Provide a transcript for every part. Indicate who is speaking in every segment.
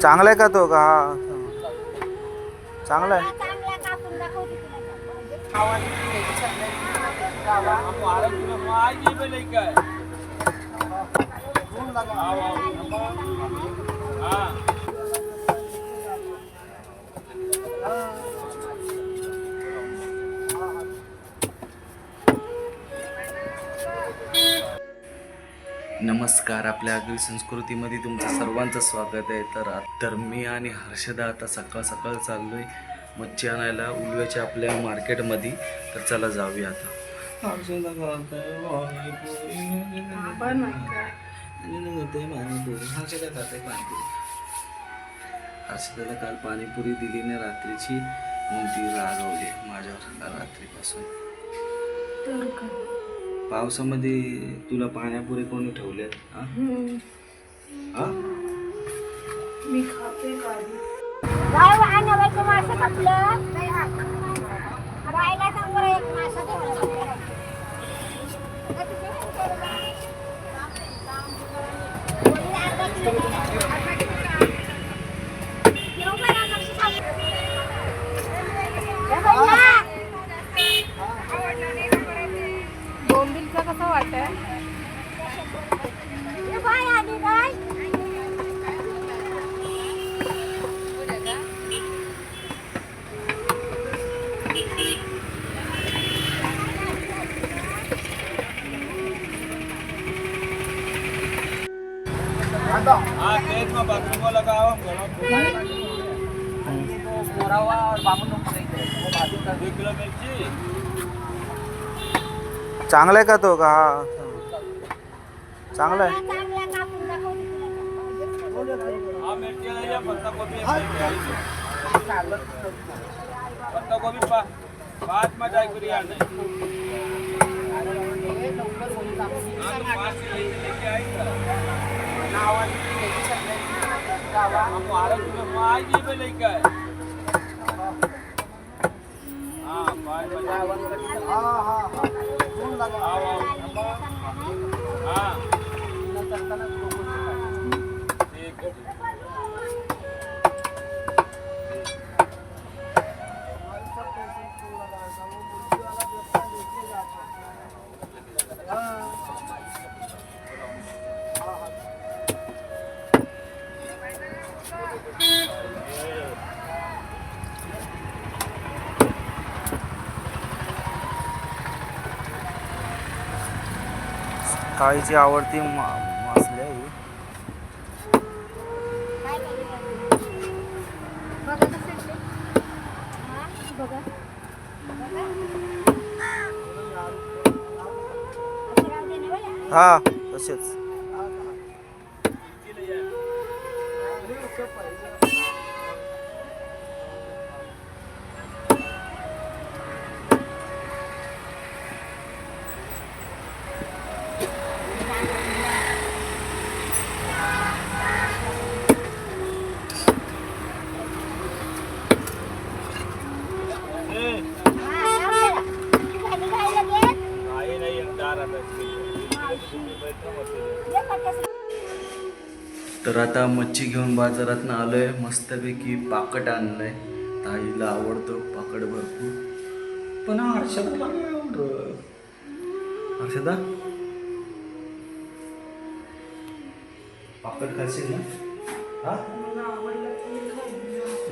Speaker 1: चांगला आहे का तो? का हा? चांगला आहे.
Speaker 2: चांगला
Speaker 3: नमस्कार आपल्या आगरी संस्कृतीमध्ये तुमचं सर्वांचं स्वागत आहे. तर तर मी आणि हर्षदा आता सकाळ सकाळ चाललोय मच्छी आणायला उलव्याच्या आपल्या मार्केटमध्ये. तर चला जाऊया आता. हर्षदाला काल पाणीपुरी दिली ना रात्रीची. मग ती रागवली माझ्यावर रात्रीपासून. पावसामध्ये तुला पाण्यापुरी कोणी हा? हा?
Speaker 2: गाय आणायचं मासं कापलं राहायला सांग बरं एक मासा
Speaker 4: बोंबिलचं कसं वाटतंय
Speaker 2: बाय आली काय
Speaker 5: हा तेच मग बाथरूमला गावा घरात एक किलो मिरची
Speaker 1: चांगला आहे का तो का हा चांगला आहे
Speaker 2: चांगला कापून दाखवते तुला
Speaker 5: हा मिरची नाही आहे, पत्ता कोबी आहे, पत्ता कोबी पा पाच मा जायकरी आहे हा, तो पाच किलो लेके आई का? हा, महाराज तुला माहिती बी नाही काय हा पाच मा
Speaker 1: काळीची आवडती मा- मासली आहे हा तसेच.
Speaker 5: ए, नाही नाही दारात
Speaker 3: तर आता मच्छी घेऊन बाजारात आलोय. मस्तपैकी पाकट आणलंय. ताईला आवडतो पाकट भरपूर. पण हर्षदाला नाही आवडत हर्षदा? पाकट खाशील ना? हा?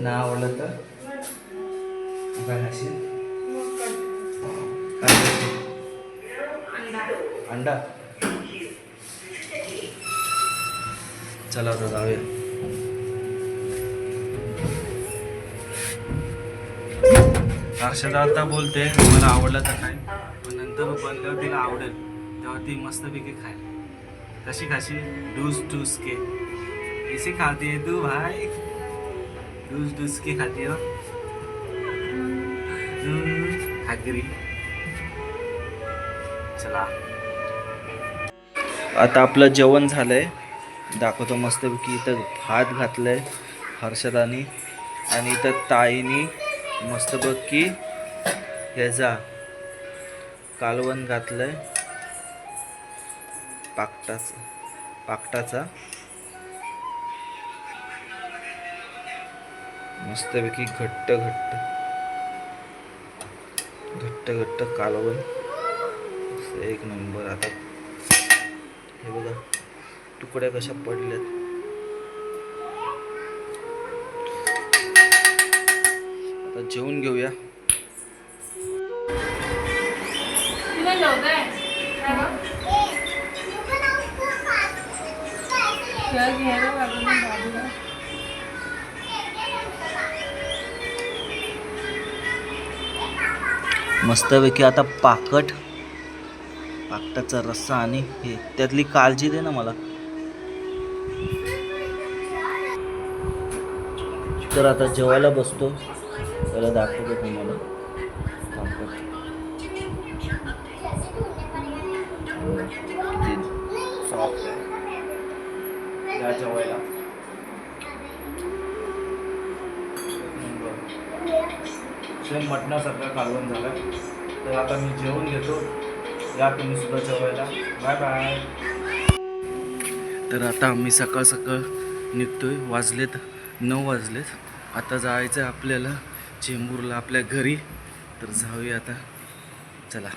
Speaker 3: ना आवडलं तर? काय खाशील? अंडा. चला आता जाऊया. हर्षदा आता बोलते मला आवडलं तर काय पण नंतर बनल्यावर तिला आवडेल तेव्हा ती मस्तपैकी खाय कशी खाशी? डूस डूस के इसे खाती तू भाई? डूस डूस के खाती हो? हम्म, चला. आता आपलं जेवण झालंय. दाखवतो मस्तपैकी इथं भात घातलंय हर्षदानी. आणि इथं ताईनी मस्तपैकी ह्याचा कालवण घातलंय. पाकटाचा पाकटाचा. मस्तपैकी घट्ट घट्ट घट्ट घट्ट कालवण. एक नंबर आता. हे बघा. तुकड्या कशा पडल्यात? आता जेवून घेऊया. मस्तपैकी आता पाकट पाकटाचा रस्सा आणि हे त्यातली काळजी दे ना मला. तर आता जेवायला बसतो. त्याला दाखवतो तुम्हाला. जेवायला. सेम मटणासारखं कालवण झालं. तर आता मी जेवून घेतो. या तुम्ही सुद्धा जेवायला. Bye bye. तर आता आम्ही सकाळ सकाळ निघतोय. वाजलेत नऊ वाजलेत. आता जायचं आहे आपल्याला चेंबूरला आपल्या घरी. तर जाऊया आता. चला.